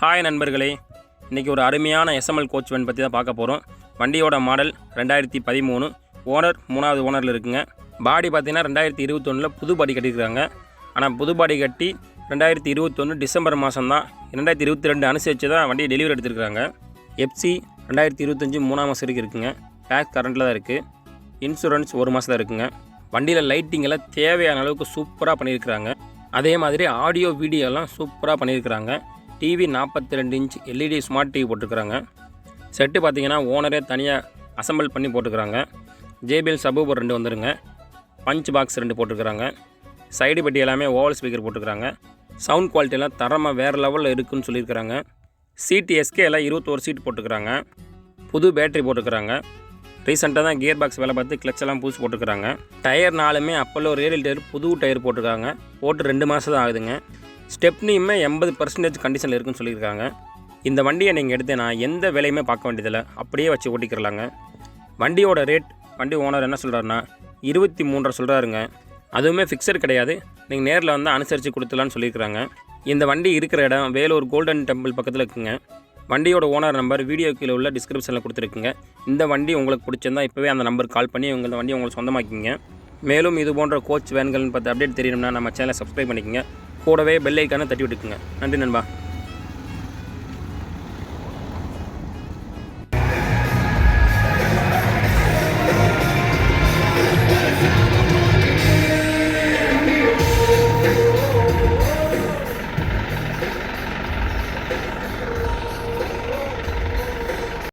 Hi நண்பர்களே. இன்றைக்கி ஒரு அருமையான எஸ்எம்எல் கோச் வேன் பற்றி தான் பார்க்க போகிறோம் வண்டியோட மாடல் ரெண்டாயிரத்தி பதிமூணு. ஓனர் மூணாவது ஓனரில் இருக்குங்க. பாடி பார்த்தீங்கன்னா ரெண்டாயிரத்தி இருபத்தொன்னில் புது பாடி கட்டியிருக்காங்க ஆனால் புது பாடி கட்டி ரெண்டாயிரத்தி இருபத்தொன்று டிசம்பர் மாதம் தான் ரெண்டாயிரத்தி இருபத்தி ரெண்டு அனுசரித்து தான் வண்டியை டெலிவரி எடுத்திருக்காங்க எஃப்சி ரெண்டாயிரத்தி இருபத்தஞ்சி மூணாம் மாதம் வரைக்கும் இருக்குங்க. பேக் கரண்ட்டில் தான் இருக்குது இன்சூரன்ஸ் ஒரு மாதம் தான் இருக்குங்க. வண்டியில் லைட்டிங்கெல்லாம் தேவையான அளவுக்கு சூப்பராக பண்ணியிருக்கிறாங்க. அதே மாதிரி ஆடியோ வீடியோலாம் சூப்பராக பண்ணியிருக்கிறாங்க. டிவி நாற்பத்தி ரெண்டு இன்ச் எல்இடி ஸ்மார்ட் டிவி போட்டிருக்கிறாங்க. செட்டு பார்த்தீங்கன்னா ஓனரே தனியாக அசெம்பிள் பண்ணி போட்டுக்கிறாங்க ஜேபிஎல் சபூபர் ரெண்டு வந்துருங்க. பஞ்ச் பாக்ஸ் ரெண்டு போட்டிருக்கிறாங்க. சைடு பெட்டி எல்லாமே ஓவல் ஸ்பீக்கர் போட்டுக்கிறாங்க சவுண்ட் குவாலிட்டியெல்லாம் தரமாக வேறு லெவலில் இருக்குன்னு சொல்லியிருக்கிறாங்க. சீட்டு எஸ்கே எல்லாம் இருபத்தோரு சீட் போட்டுக்கிறாங்க புது பேட்டரி போட்டுக்கிறாங்க ரீசெண்டாக தான் கியர் பாக்ஸ் வேலை பார்த்து கிளச் எல்லாம் பூசி போட்டுக்கிறாங்க டயர் நாலுமே அப்போல்லோ ரேடியல் டயர் புது டயர் போட்டிருக்காங்க. போட்டு ரெண்டு மாதம் தான் ஆகுதுங்க. ஸ்டெப்னியுமே எண்பது பர்சன்டேஜ் கண்டிஷனில் இருக்குன்னு சொல்லியிருக்காங்க. இந்த வண்டியை நீங்கள் எடுத்தேன்னா எந்த வேலையுமே பார்க்க வேண்டியதில்லை. அப்படியே வச்சு ஓட்டிக்கிறலாங்க. வண்டியோட ரேட் வண்டி ஓனர் என்ன சொல்கிறாருன்னா இருபத்தி மூன்றரை சொல்கிறாருங்க அதுவுமே ஃபிக்ஸட் கிடையாது. நீங்கள் நேரில் வந்து அனுசரித்து கொடுத்துலான்னு சொல்லியிருக்கிறாங்க. இந்த வண்டி இருக்கிற இடம் வேலூர் கோல்டன் டெம்பிள் பக்கத்தில் இருக்குங்க. வண்டியோட ஓனர் நம்பர் வீடியோ கீழே உள்ள டிஸ்கிரிப்ஷனில் கொடுத்துருக்குங்க. இந்த வண்டி உங்களுக்கு பிடிச்சிருந்தா இப்போவே அந்த நம்பருக்கு கால் பண்ணி உங்கள் வண்டி உங்களுக்கு சொந்தமாக்கிங்க மேலும் இது போன்ற கோச் வேன்கள்னு பார்த்து அப்டேட் தெரியணும்னா நம்ம சேனலை சப்ஸ்கிரைப் பண்ணிக்கோங்க. கூடவே பெல் ஐக்கானை தட்டி விட்டுக்குங்க. நன்றி நண்பா.